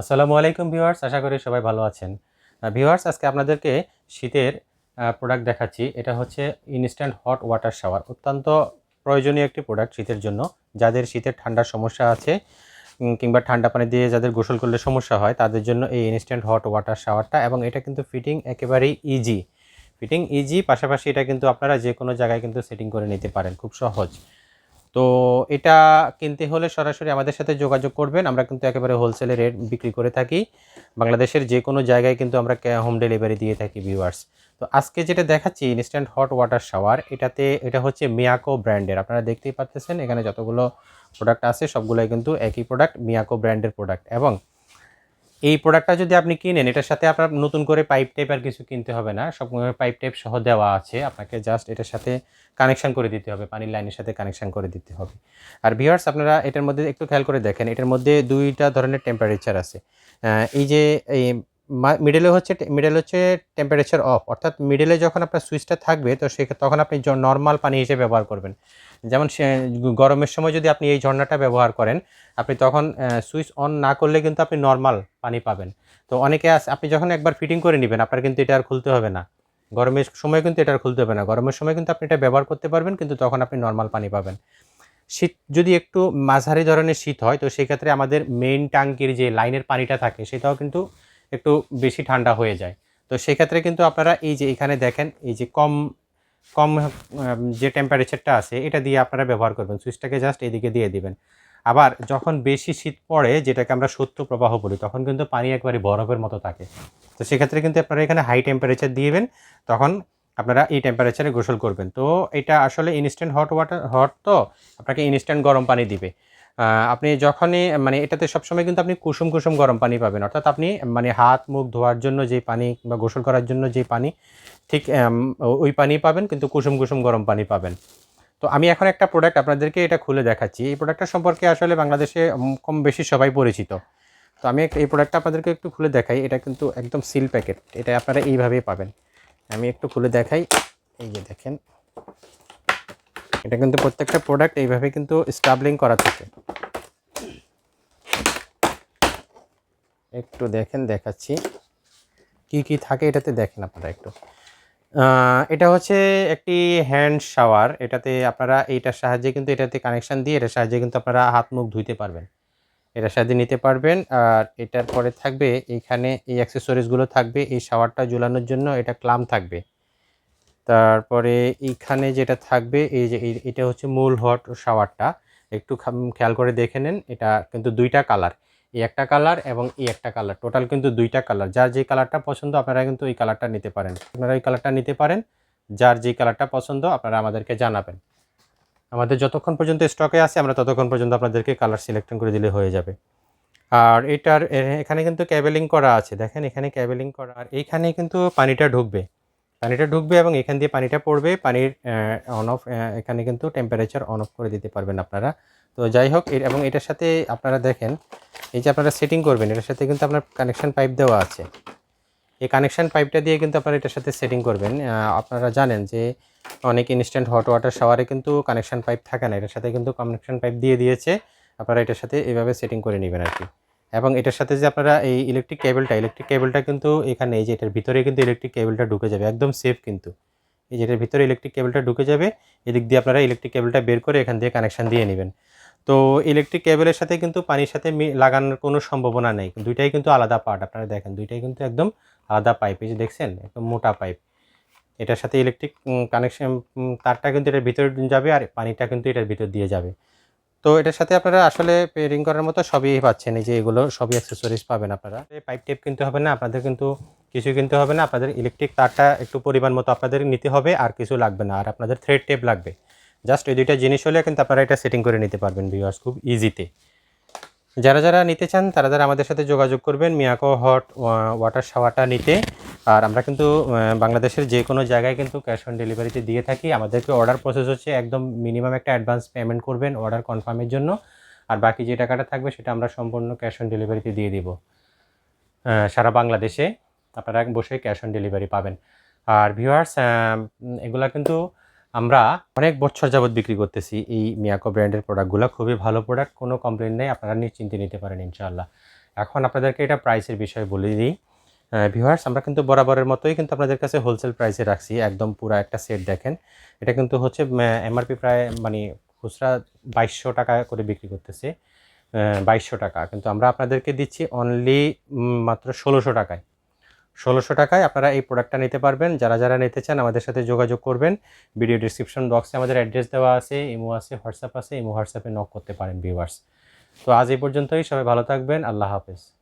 আসসালামু আলাইকুম ভিউয়ার্স, আশা করি সবাই ভালো আছেন। ভিউয়ার্স, আজকে আপনাদেরকে শীতের প্রোডাক্ট দেখাচ্ছি। এটা হচ্ছে ইনস্ট্যান্ট হট ওয়াটার শাওয়ার অত্যন্ত প্রয়োজনীয় একটি প্রোডাক্ট শীতের জন্য। যাদের শীতের ঠান্ডার সমস্যা আছে কিংবা ঠান্ডা পানি দিয়ে যাদের গোসল করলে সমস্যা হয়, তাদের জন্য এই ইনস্ট্যান্ট হট ওয়াটার শাওয়ারটা এবং এটা কিন্তু ফিটিং একেবারেই ইজি ফিটিং ইজি পাশাপাশি এটা কিন্তু আপনারা যে কোনো জায়গায় কিন্তু সেটিং করে নিতে পারেন, খুব সহজ। তো এটা কিনতে হলে সরাসরি আমাদের সাথে যোগাযোগ করবেন। আমরা কিন্তু একেবারে হোলসেলে রেট বিক্রি করে থাকি। বাংলাদেশের যে কোনো জায়গায় কিন্তু আমরা হোম ডেলিভারি দিয়ে থাকি ভিউয়ার্স তো আজকে যেটা দেখাচ্ছি ইনস্ট্যান্ট হট ওয়াটার শাওয়ার এটাতে এটা হচ্ছে মিয়াকো ব্র্যান্ডের আপনারা দেখতেই পাচ্ছেন এখানে যতগুলো প্রোডাক্ট আছে, সবগুলোই কিন্তু একই প্রোডাক্ট মিয়াকো ব্র্যান্ডের প্রোডাক্ট এবং এই প্রোডাক্টটা যদি আপনি কিনেন, এটার সাথে আপনার নতুন করে পাইপ টাইপ আর কিছু কিনতে হবে না। সব পাইপ টাইপ সহ দেওয়া আছে। আপনাকে জাস্ট এটার সাথে কানেকশান করে দিতে হবে, পানির লাইনের সাথে কানেকশান করে দিতে হবে। আর ভিওয়ার্স আপনারা এটার মধ্যে একটু খেয়াল করে দেখেন, এটার মধ্যে দুইটা ধরনের টেম্পারেচার আছে। এই যে, এই মিডলে হচ্ছে মিডল হচ্ছে টেম্পারেচার অফ অর্থাৎ মিডলে যখন আপনার সুইচটা থাকবে, তো সে তখন আপনি নর্মাল পানি হিসেবে ব্যবহার করবেন। যেমন গরমের সময় যদি আপনি এই ঝর্ণাটা ব্যবহার করেন, আপনি তখন সুইচ অন না করলে কিন্তু আপনি নর্মাল পানি পাবেন। তো অনেকে আপনি যখন একবার ফিটিং করে নেবেন, আপনার কিন্তু এটা আর খুলতে হবে না। গরমের সময় কিন্তু এটা আর খুলতে হবে না। গরমের সময় কিন্তু আপনি এটা ব্যবহার করতে পারবেন, কিন্তু তখন আপনি নর্মাল পানি পাবেন। শীত, যদি একটু মাঝারি ধরনের শীত হয়, তো সেক্ষেত্রে আমাদের মেইন ট্যাঙ্কির যে লাইনের পানিটা থাকে, সেটাও কিন্তু একটু বেশি ঠান্ডা হয়ে যায়। তো সেক্ষেত্রে কিন্তু আপনারা এই যে এখানে দেখেন, এই যে কম কম যে টেম্পারেচারটা আছে, এটা দিয়ে আপনারা ব্যবহার করবেন। সুইচটাকে জাস্ট এদিকে দিয়ে দিবেন। আবার যখন বেশি শীত পড়ে, যেটাকে আমরা সত্য প্রবাহ বলি, তখন কিন্তু পানি একবারে বরফের মতো থাকে। তো সেক্ষেত্রে কিন্তু আপনারা এখানে হাই টেম্পারেচার দিবেন, তখন আপনারা এই টেম্পারেচারে গোসল করবেন। তো এটা আসলে ইনস্ট্যান্ট হট ওয়াটার হট তো, আপনাকে ইনস্ট্যান্ট গরম পানি দিবে। আপনি যখনই মানে এটাতে সবসময় কিন্তু আপনি কুসুম কুসুম গরম পানি পাবেন। অর্থাৎ আপনি মানে হাত, মুখ ধোয়ার জন্য যে পানি বা গোসল করার জন্য যে পানি, ঠিক ওই পানি পাবেন, কিন্তু কুসুম কুসুম গরম পানি পাবেন। তো আমি এখন একটা প্রোডাক্ট আপনাদেরকে এটা খুলে দেখাচ্ছি। এই প্রোডাক্টটা সম্পর্কে আসলে বাংলাদেশে কম বেশি সবাই পরিচিত। তো আমি এই প্রোডাক্টটা আপনাদেরকে একটু খুলে দেখাই। এটা কিন্তু একদম সিল প্যাকেট এটা আপনারা এইভাবেই পাবেন। আমি একটু খুলে দেখাই। এই যে দেখেন। এটা কিন্তু প্রত্যেকটা প্রোডাক্ট এইভাবে কিন্তু স্টাবলিং করা থাকে। একটু দেখেন, দেখাচ্ছি। কি কি থাকে এটাতে দেখেন আপনারা একটু। এটা হচ্ছে একটি হ্যান্ড শাওয়ার এটাতে আপনারা এইটার সাহায্যে কিন্তু এটাতে কানেকশান দিয়ে এটার সাহায্যে কিন্তু আপনারা হাত মুখ ধুইতে পারবেন। এটার সাহায্যে নিতে পারবেন, আর এটার পরে থাকবে এইখানে এই অ্যাক্সেসরিজগুলো থাকবে, এই শাওয়ারটা ঝুলানোর জন্য এটা ক্লাম থাকবে। তারপরে এইখানে যেটা থাকবে, এই যে এটা হচ্ছে মূল হট শাওয়ারটা। একটু খেয়াল করে দেখে নেন, এটা কিন্তু দুইটা কালার। এই একটা কালার এবং এই একটা কালার। টোটাল কিন্তু দুইটা কালার। যার যে কালারটা পছন্দ, আপনারা কিন্তু এই কালারটা নিতে পারেন। আপনারা এই কালারটা নিতে পারেন, যার যে কালারটা পছন্দ, আপনারা আমাদেরকে জানাবেন। আমাদের যতক্ষণ পর্যন্ত স্টকে আছে, আমরা ততক্ষণ পর্যন্ত আপনাদেরকে কালার সিলেকশন করে দিলে হয়ে যাবে। আর এটার এখানে কিন্তু ক্যাবেলিং করা আছে। দেখেন, এখানে ক্যাবেলিং করা, আর এইখানে কিন্তু পানিটা ঢুকবে। পানিটা ঢুকবে এবং এখান দিয়ে পানিটা পড়বে। পানির অন অফ এখানে কিন্তু টেম্পারেচার অন অফ করে দিতে পারবেন আপনারা। তো যাই হোক এবং এটার সাথে আপনারা দেখেন, এই যে আপনারা সেটিং করবেন, এটার সাথে কিন্তু আপনার কানেকশন পাইপ দেওয়া আছে। এই কানেকশন পাইপটা দিয়ে কিন্তু আপনারা এটার সাথে সেটিং করবেন। আপনারা জানেন যে অনেক ইনস্ট্যান্ট হট ওয়াটার শাওয়ারে কিন্তু কানেকশন পাইপ থাকে না। এটার সাথে কিন্তু কানেকশন পাইপ দিয়ে দিয়েছে। আপনারা এটার সাথে এভাবে সেটিং করে নেবেন আর কি। এবং এটার সাথে যে আপনারা এই ইলেকট্রিক কেবলটা ইলেকট্রিক কেবলটা কিন্তু এখানে এই যে এটার ভিতরে কিন্তু ইলেকট্রিক কেবলটা ঢুকে যাবে, একদম সেফ কিন্তু। এই যে এটার ভিতরে ইলেকট্রিক কেবলটা ঢুকে যাবে, এদিক দিয়ে আপনারা ইলেকট্রিক কেবলটা বের করে এখান দিয়ে কানেকশান দিয়ে নেবেন। তো ইলেকট্রিক কেবলের সাথে কিন্তু পানির সাথে লাগানোর কোনো সম্ভাবনা নেই। দুইটাই কিন্তু আলাদা পার্ট আপনারা দেখেন, দুইটাই কিন্তু একদম আলাদা পাইপ এই যে দেখছেন, একদম মোটা পাইপ এটার সাথে ইলেকট্রিক কানেকশন তারটা কিন্তু এটার ভিতরে যাবে আর পানিটা কিন্তু এটার ভিতর দিয়ে যাবে। তো এটার সাথে আপনারা আসলে পেয়ারিং করার মতো সবই পাচ্ছেন, এই যে এগুলো সবই অ্যাক্সেসরিজ পাবেন আপনারা। পাইপ টেপ কিনতে হবে না, আপনাদের কিন্তু কিছু কিনতে হবে না, আপনাদের ইলেকট্রিক তারটা একটু পরিমাণ মতো আপনাদের নিতে হবে, আর কিছু লাগবে না, আর আপনাদের থ্রেড টেপ লাগবে। জাস্ট এই দুইটা জিনিস হলে কিন্তু আপনারা এটা সেটিং করে নিতে পারবেন ভিউয়ার্স খুব ইজিতে যারা যারা নিতে চান, তারা যারা আমাদের সাথে যোগাযোগ করবেন, মিয়াকো হট ওয়াটার শাওয়ারটা নিতে আর আমরা কিন্তু বাংলাদেশের যে কোনো জায়গায় কিন্তু ক্যাশ অন ডেলিভারিতে দিয়ে থাকি। আমাদেরকে অর্ডার প্রসেস হচ্ছে একদম মিনিমাম একটা অ্যাডভান্স পেমেন্ট করবেন অর্ডার কনফার্মের জন্য। আর বাকি যে টাকাটা থাকবে সেটা আমরা সম্পূর্ণ ক্যাশ অন ডেলিভারিতে দিয়ে দিব। সারা বাংলাদেশে আপনারা বসে ক্যাশ অন ডেলিভারি পাবেন। আর ভিউয়ার্স এগুলা কিন্তু আমরা অনেক বছর যাবত বিক্রি করতেছি এই মিয়াকো ব্র্যান্ডের প্রোডাক্টগুলো খুবই ভালো প্রোডাক্ট কোনো কমপ্লেন নেই, আপনারা নিশ্চিন্তে নিতে পারেন ইনশাআল্লাহ। এখন আপনাদেরকে এটা প্রাইসের বিষয়ে বলে দিই। ভিউয়ার্স আমরা কিন্তু বরাবরের মতোই কিন্তু আপনাদের কাছে হোলসেল প্রাইসে রাখছি। একদম পুরো একটা সেট দেখেন। এটা কিন্তু হচ্ছে এমআরপি প্রায় মানে খুচরা বাইশশো টাকা করে বিক্রি করতেছে। বাইশশো টাকা। কিন্তু আমরা আপনাদেরকে দিচ্ছি অনলি মাত্র ষোলোশো টাকায়। ষোলোশো টাকায় আপনারা এই প্রোডাক্টটা নিতে পারবেন। যারা যারা নিতে চান আমাদের সাথে যোগাযোগ করবেন। ভিডিও ডিসক্রিপশন বক্সে আমাদের অ্যাড্রেস দেওয়া আছে, ইমো আছে, হোয়াটসঅ্যাপ আছে, ইমো হোয়াটসঅ্যাপে নক করতে পারেন ভিউয়ার্স তো আজ এই পর্যন্তই। সবাই ভালো থাকবেন। আল্লাহ হাফেজ।